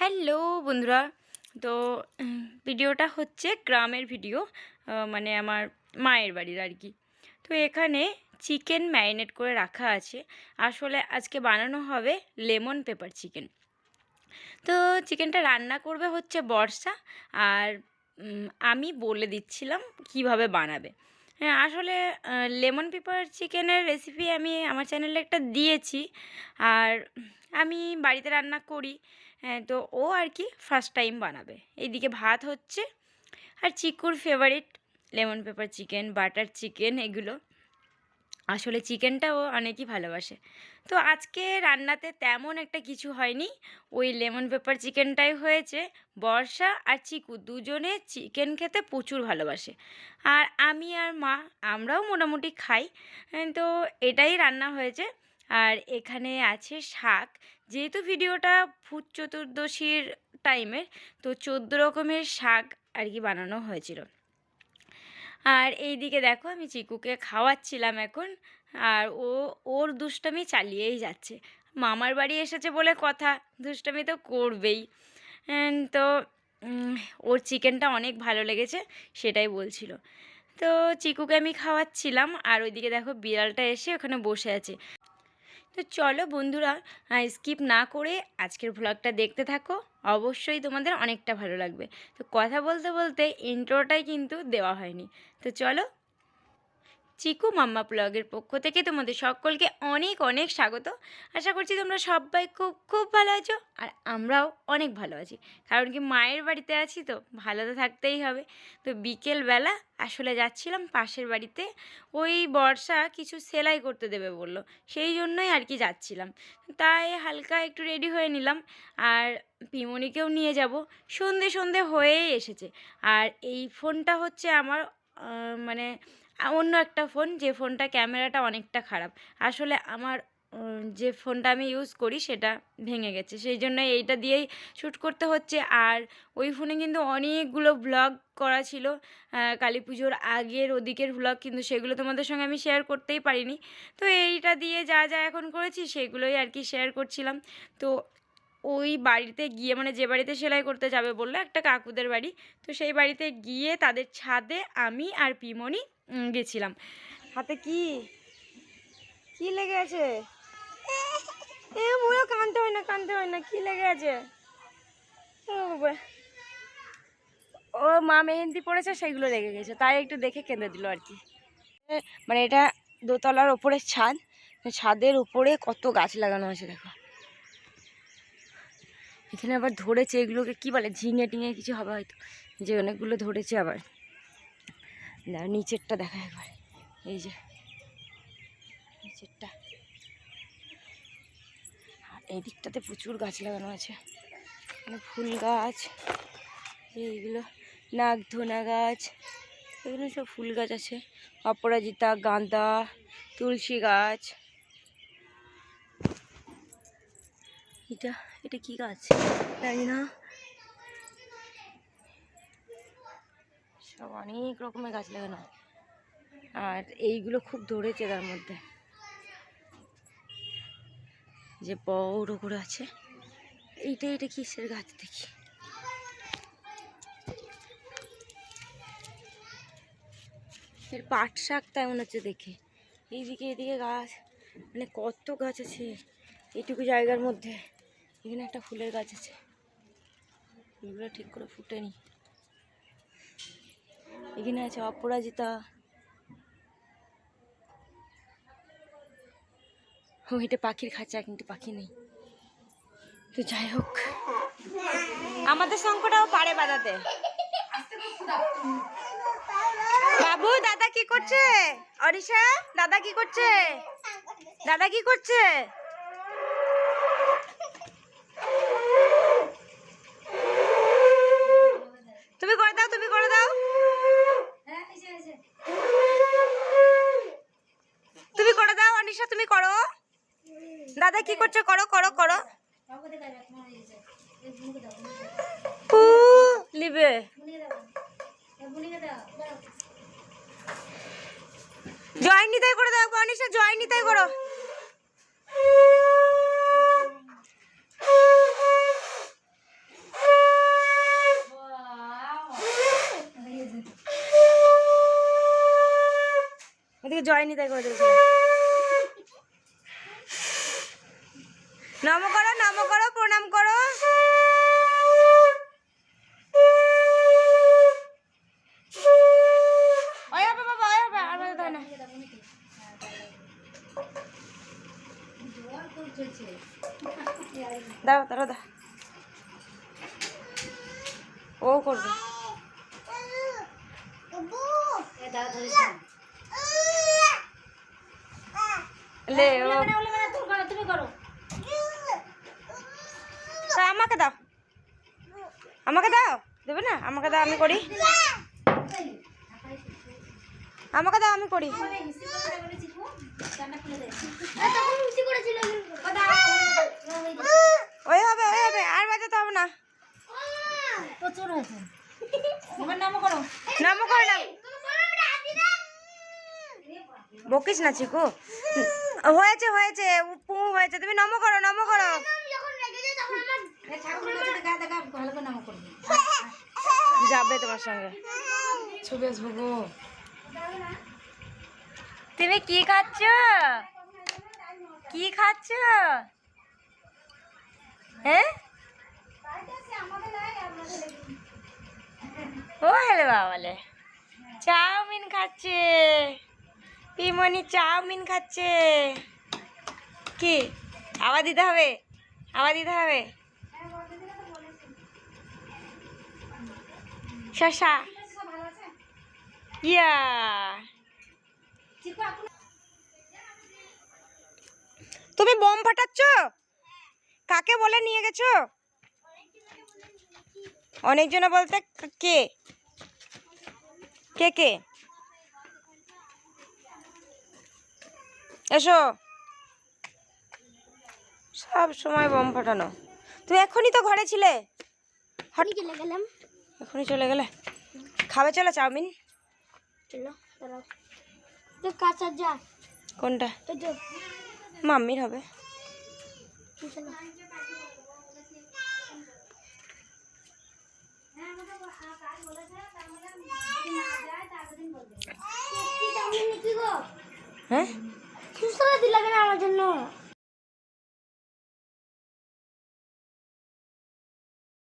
Hello বন্ধুরা। তো ভিডিওটা হচ্ছে গ্রামের ভিডিও মানে আমার মায়ের বাড়ির আর কি। তো এখানে চিকেন ম্যারিনেট করে রাখা আছে। আসলে আজকে বানানো হবে লেমন পেপার চিকেন। তো চিকেনটা রান্না করবে হচ্ছে বর্ষা আর আমি বলে দিচ্ছিলাম কীভাবে বানাবে। হ্যাঁ আসলে লেমন পেপার চিকেনের রেসিপি আমি আমার চ্যানেলে একটা দিয়েছি। আর আমি বাড়িতে রান্না করি তো ও আর কি ফার্স্ট টাইম বানাবে। এইদিকে ভাত হচ্ছে আর চিকুর favourite lemon pepper chicken butter chicken এগুলো। আসলে চিকেনটাও অনেকই ভালোবাসে। তো আজকে রান্নাতে তেমন একটা কিছু হয়নি। ওই লেমন পেপার চিকেনটাই হয়েছে। বর্ষা আর চিকু দুজনে চিকেন খেতে প্রচুর ভালোবাসে। আর আমি আর মা আমরাও মোটামুটি খাই। তো এটাই রান্না হয়েছে। আর এখানে আছে শাক। যেহেতু ভিডিওটা ভূত চতুর্দশীর টাইমের তো চোদ্দ রকমের শাক আর কি বানানো হয়েছিল। আর এই দিকে দেখো আমি চিকুকে খাওয়াচ্ছিলাম এখন, আর ও, ওর দুষ্টামি চালিয়েই যাচ্ছে। মামার বাড়ি এসেছে বলে কথা, দুষ্টামি তো করবেই। তো ওর চিকেনটা অনেক ভালো লেগেছে, সেটাই বলছিল। তো চিকুকে আমি খাওয়াচ্ছিলাম, আর ওইদিকে দেখো বিড়ালটা এসে ওখানে বসে আছে। তো চলো বন্ধুরা স্কিপ না করে আজকের ভ্লগটা দেখতে থাকো। অবশ্যই তোমাদের অনেকটা ভালো লাগবে। তো কথা বলতে বলতে ইন্ট্রোটাই কিন্তু দেওয়া হয়নি। তো চলো চিকু মাম্মা ব্লগের পক্ষ থেকে তোমাদের সকলকে অনেক অনেক স্বাগত। আশা করছি তোমরা সবাই খুব খুব ভালো আছো আর আমরাও অনেক ভালো আছি। কারণ কি মায়ের বাড়িতে আছি তো, ভালো তো থাকতেই হবে। তো বিকেলবেলা আসলে যাচ্ছিলাম পাশের বাড়িতে, ওই বর্ষা কিছু সেলাই করতে দেবে বলল। সেই জন্যই আর কি যাচ্ছিলাম। তাই হালকা একটু রেডি হয়ে নিলাম আর পিমনিকেও নিয়ে যাব। সন্ধে সন্ধে হয়েই এসেছে। আর এই ফোনটা হচ্ছে আমার মানে অন্য একটা ফোন, যে ফোনটা ক্যামেরাটা অনেকটা খারাপ। আসলে আমার যে ফোনটা আমি ইউজ করি সেটা ভেঙে গেছে। সেই জন্য এইটা দিয়েই শ্যুট করতে হচ্ছে। আর ওই ফোনে কিন্তু অনেকগুলো ব্লগ করা ছিল। কালী পুজোর আগের, ওদিকের ব্লগ কিন্তু সেগুলো তোমাদের সঙ্গে আমি শেয়ার করতেই পারিনি। তো এইটা দিয়ে যা যা এখন করেছি সেগুলোই আর কি শেয়ার করছিলাম। তো ওই বাড়িতে গিয়ে মানে যে বাড়িতে সেলাই করতে যাবে বলল একটা কাকুদের বাড়ি, তো সেই বাড়িতে গিয়ে তাদের ছাদে আমি আর পিমনি গেছিলাম। হাতে কি? কি লেগে আছে? এ, মুড়ো কানতে হয় না, কানতে হয় না, কি লেগে আছে? ও মা মেহেন্দি পড়েছে সেগুলো লেগে গেছে, তাই একটু দেখে কেঁদে দিল আর কি। মানে এটা দোতলার ওপরে ছাদ, ছাদের উপরে কত গাছ লাগানো আছে দেখো। এখানে আবার ধরেছে এগুলোকে, কি বলে, ঝিঙে টিঙে কিছু হবে হয়তো। যে অনেকগুলো ধরেছে আবার। নিচেরটা দেখা একবার। এই যে, নিচেরটা। আর এই দিকটাতে প্রচুর গাছ লাগানো আছে। মানে ফুল গাছ এইগুলো নাগধনা গাছ, এগুলো সব ফুল গাছ আছে। অপরাজিতা, গাঁদা, তুলসী গাছ। এটা এটা কি গাছ? জানি না। সব অনেক রকমের গাছ লাগানো। আর এইগুলো খুব ধরেছে তার মধ্যে। যে বড় করে আছে। এইটা এটা কিসের গাছ দেখি? এর পাট শাক তাই মনে হচ্ছে দেখে। এইদিকে এদিকে গাছ। মানে কত গাছ আছে এইটুকু জায়গার মধ্যে। এখানে একটা ফুলের গাছ আছে। এগুলো ঠিক করে ফুটেনি। এখানে আছে অপরাজিতা। এটা পাখির খাঁচা, কিন্তু পাখি নেই। তো যাই হোক। আমাদের শঙ্কটাও পারে বাজাতে বাবু, দাদা কি করছে? অরিশা, দাদা কি করছে? দাদা কি করছে? দাদা কি করছ? করো করো করো। লিবে জয় নিতাই করে দেখব অনিশা জয় নিতাই করো। এদিকে জয় নিতাই করে দিয়েছিলাম নম করো নম করো প্রণাম করো। ওই হবে বাবা ওই হবে আর বাজাতে হয় না। দাও দাঁড়াও দা ও করবে। লে ও। তা আমাকে দাও। আমাকে দাও। দেবে না? আমাকে দাও, আমি করি। আমাকে দাও, আমি করি। ওই হবে ওই হবে, আর বাজাতে হবে না। বকিস না চিকু হয়েছে হয়েছে পু হয়েছে। তুমি নম করো নম করো ঠাকুরের কাছে দেখা দেখা ভালো করে নাম করবে যাবে তোমার সঙ্গে। ছবি আসব গো। তুমি কি খাচ্ছ? কি খাচ্ছ? হ্যাঁ ও হ্যালো বাবালে। চাউমিন খাচ্ছে। পিমনি চাউমিন খাচ্ছে। কি? আবার দিতে হবে? আবার দিতে হবে? শশা। ইয়া। তুমি বোম ফাটাচ্ছ? কাকে বলে নিয়ে গেছো? অনেকজনে বলতে কে? কে কে? এসো। সব সময় বোম ফাটানো। তুমি এখনই তো ঘরে ছিলে। গেলাম এখনই চলে গেলে। খাবে চলো চাউমিন? চলো কাঁচা যা। কোনটা? মাম্মির হবে। হ্যাঁ?